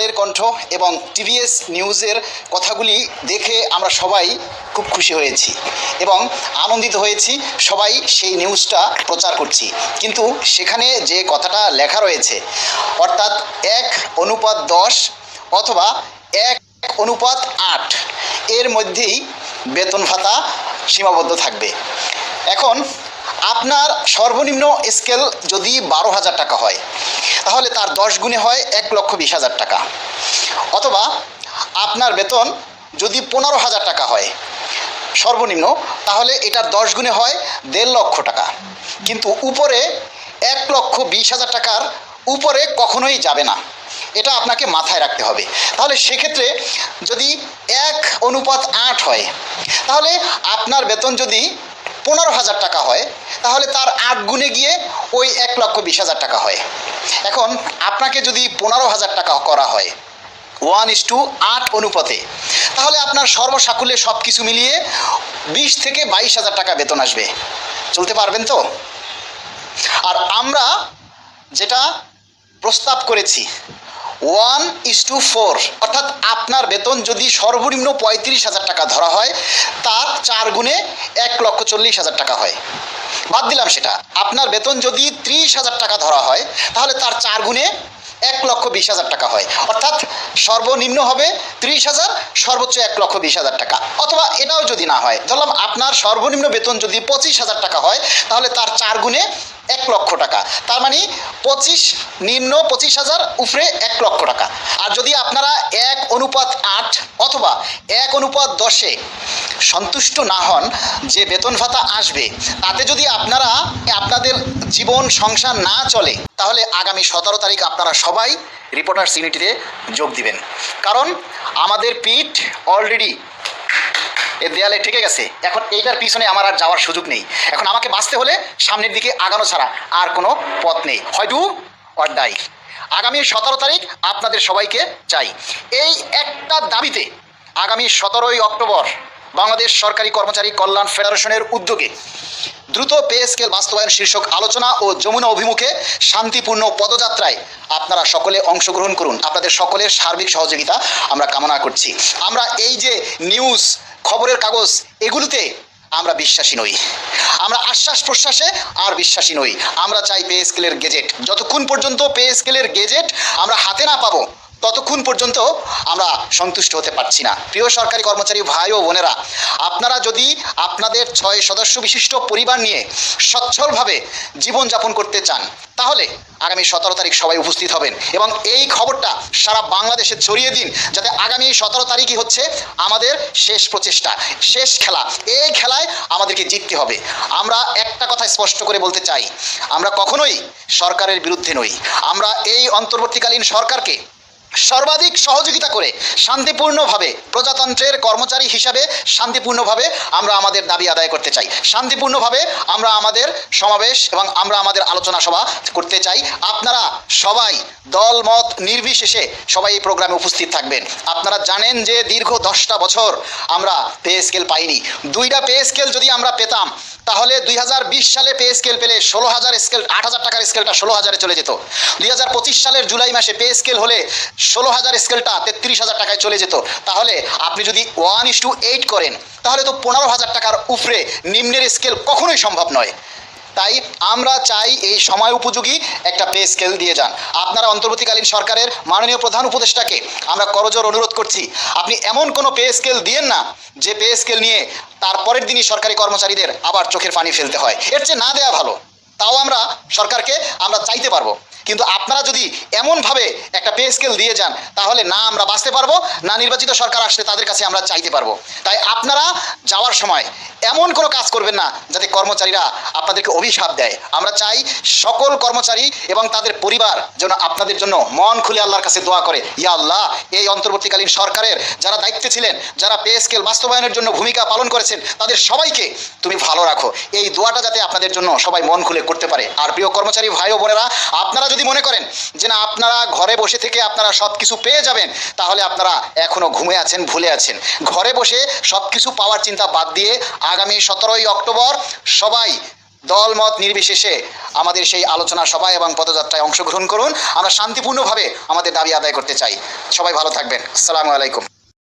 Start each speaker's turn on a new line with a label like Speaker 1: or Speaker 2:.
Speaker 1: কালের কণ্ঠ এবং টিভিএস নিউজের কথাগুলি দেখে আমরা সবাই খুব খুশি হয়েছি এবং আনন্দিত হয়েছি। সবাই সেই নিউজটা প্রচার করছি। কিন্তু সেখানে যে কথাটা লেখা রয়েছে, অর্থাৎ এক অনুপাত দশ অথবা এক অনুপাত আট, এর মধ্যেই বেতন ভাতা সীমাবদ্ধ থাকবে। এখন আপনার সর্বনিম্ন স্কেল যদি বারো হাজার টাকা হয়, তাহলে তার দশ গুণে হয় এক লক্ষ বিশ হাজার টাকা। অথবা আপনার বেতন যদি পনেরো হাজার টাকা হয়, সর্বনিম্ন, তাহলে এটার দশ গুণে হয় দেড় লক্ষ টাকা। কিন্তু উপরে এক লক্ষ বিশ হাজার টাকার উপরে কখনোই যাবে না। এটা আপনাকে মাথায় রাখতে হবে। তাহলে সেক্ষেত্রে যদি এক অনুপাত আট হয়, তাহলে আপনার বেতন যদি পনেরো হাজার টাকা হয়, তাহলে তার আট গুণে গিয়ে ওই এক লক্ষ বিশ হাজার টাকা হয়। এখন আপনাকে যদি পনেরো হাজার টাকা করা হয় ওয়ান ইস টু আট অনুপাতে, তাহলে আপনার সর্বসাকুল্যে সব কিছু মিলিয়ে বিশ থেকে বাইশ হাজার টাকা বেতন আসবে। চলতে পারবেন তো? আর আমরা যেটা প্রস্তাব করেছি ওয়ান ইস টু ফোর। অর্থাৎ আপনার বেতন যদি সর্বনিম্ন পঁয়ত্রিশ হাজার টাকা ধরা হয়, তার চার গুণে এক লক্ষ চল্লিশ হাজার টাকা হয়। বাদ দিলাম সেটা। আপনার বেতন যদি ত্রিশ হাজার টাকা ধরা হয়, তাহলে তার চার গুণে এক লক্ষ বিশ হাজার টাকা হয়। অর্থাৎ সর্বনিম্ন হবে ত্রিশ হাজার, সর্বোচ্চ এক লক্ষ বিশ হাজার টাকা। অথবা এটাও যদি না হয়, ধরলাম আপনার সর্বনিম্ন বেতন যদি পঁচিশ হাজার টাকা হয়, তাহলে তার চার গুণে এক লক্ষ টাকা। তার মানে পঁচিশ নিম্ন পঁচিশ হাজার, উপরে এক লক্ষ টাকা। আর যদি আপনারা এক অনুপাত আট অথবা এক অনুপাত দশে সন্তুষ্ট না হন, যে বেতন ভাতা আসবে, তাতে যদি আপনারা আপনাদের জীবন, সংসার না চলে, তাহলে আগামী সতেরো তারিখ আপনারা সবাই রিপোর্টার সিনিটিতে যোগ দিবেন। কারণ আমাদের পিঠ অলরেডি দেয়ালে ঠেকে গেছে। এখন এইটার পিছনে আমার আর যাওয়ার সুযোগ নেই। এখন আমাকে বাঁচতে হলে সামনের দিকে আগানো ছাড়া আর কোনো পথ নেই। হয় ডু অর ডাই আগামী সতেরো তারিখ আপনাদের সবাইকে চাই। এই একটা দাবিতে আগামী সতেরোই অক্টোবর বাংলাদেশ সরকারি কর্মচারী কল্যাণ ফেডারেশনের উদ্যোগে দ্রুত পে স্কেল বাস্তবায়ন শীর্ষক আলোচনা ও যমুনা অভিমুখে শান্তিপূর্ণ পদযাত্রায় আপনারা সকলে অংশগ্রহণ করুন। আপনাদের সকলের সার্বিক সহযোগিতা আমরা কামনা করছি। আমরা এই যে নিউজ খবরের কাগজ, এগুলোতে আমরা বিশ্বাসী নই। আমরা আশ্বাস প্রশ্বাসে আর বিশ্বাসী নই। আমরা চাই পে স্কেলের গেজেট। যতক্ষণ পর্যন্ত পে স্কেলের গেজেট আমরা হাতে না পাবো ততক্ষণ পর্যন্ত আমরা সন্তুষ্ট হতে পারছি না। প্রিয় সরকারি কর্মচারী ভাই ও বোনেরা, আপনারা যদি আপনাদের ছয় সদস্য বিশিষ্ট পরিবার নিয়ে সচ্ছলভাবে জীবনযাপন করতে চান, তাহলে আগামী সতেরো তারিখ সবাই উপস্থিত হবেন এবং এই খবরটা সারা বাংলাদেশে ছড়িয়ে দিন, যাতে আগামী সতেরো তারিখই হচ্ছে আমাদের শেষ প্রচেষ্টা, শেষ খেলা। এই খেলায় আমাদেরকে জিততে হবে। আমরা একটা কথা স্পষ্ট করে বলতে চাই, আমরা কখনোই সরকারের বিরুদ্ধে নই। আমরা এই অন্তর্বর্তীকালীন সরকারকে সর্বাধিক সহযোগিতা করে শান্তিপূর্ণভাবে প্রজাতন্ত্রের কর্মচারী হিসাবে শান্তিপূর্ণভাবে আমরা আমাদের দাবি আদায় করতে চাই। শান্তিপূর্ণভাবে আমরা আমাদের সমাবেশ এবং আমরা আমাদের আলোচনা সভা করতে চাই। আপনারা সবাই দল, মত নির্বিশেষে সবাই এই প্রোগ্রামে উপস্থিত থাকবেন। আপনারা জানেন যে দীর্ঘ দশটা বছর আমরা পে স্কেল পাইনি। দুইটা পে স্কেল যদি আমরা পেতাম, তাহলে দুই হাজার বিশ সালে পে স্কেল পেলে ষোলো হাজার স্কেল, আট হাজার টাকার স্কেলটা ষোলো হাজারে চলে যেত। দুই হাজার পঁচিশ সালের জুলাই মাসে পে স্কেল হলে ষোলো হাজার স্কেলটা তেত্রিশ হাজার টাকায় চলে যেত। তাহলে আপনি যদি ওয়ান ইস টু এইট করেন, তাহলে তো পনেরো হাজার টাকার উপরে নিম্নের স্কেল কখনোই সম্ভব নয়। তাই আমরা চাই এই সময় উপযোগী একটা পে স্কেল দিয়ে যান। আপনারা অন্তর্বর্তীকালীন সরকারের মাননীয় প্রধান উপদেষ্টাকে আমরা করজোর অনুরোধ করছি, আপনি এমন কোনো পে স্কেল দিয়েন না যে পে স্কেল নিয়ে তারপরের দিনই সরকারি কর্মচারীদের আবার চোখের পানি ফেলতে হয়। এর চেয়ে না দেয়া ভালো। তাও আমরা সরকারকে আমরা চাইতে পারব। কিন্তু আপনারা যদি এমনভাবে একটা পে স্কেল দিয়ে যান, তাহলে না আমরা বাঁচতে পারব, না নির্বাচিত সরকার আসলে তাদের কাছে আমরা চাইতে পারব। তাই আপনারা যাওয়ার সময় এমন কোনো কাজ করবেন না, যাতে কর্মচারীরা আপনাদেরকে অভিশাপ দেয়। আমরা চাই সকল কর্মচারী এবং তাদের পরিবার যেন আপনাদের জন্য মন খুলে আল্লাহর কাছে দোয়া করে। ইয়া আল্লাহ, এই অন্তর্বর্তীকালীন সরকারের যারা দায়িত্বে ছিলেন, যারা পে স্কেল বাস্তবায়নের জন্য ভূমিকা পালন করেছেন, তাদের সবাইকে তুমি ভালো রাখো। এই দোয়াটা যাতে আপনাদের জন্য সবাই মন খুলে করতে পারে। আর প্রিয় কর্মচারী ভাই ও বোনেরা, আপনারা যদি মনে করেন যে না, আপনারা ঘরে বসে থেকে আপনারা সব কিছু পেয়ে যাবেন, তাহলে আপনারা এখনও ঘুমে আছেন, ভুলে আছেন। ঘরে বসে সব কিছু পাওয়ার চিন্তা বাদ দিয়ে আগামী সতেরোই অক্টোবর সবাই দলমত নির্বিশেষে আমাদের সেই আলোচনা সভা এবং পদযাত্রায় অংশগ্রহণ করুন। আমরা শান্তিপূর্ণভাবে আমাদের দাবি আদায় করতে চাই। সবাই ভালো থাকবেন। আসসালামু আলাইকুম।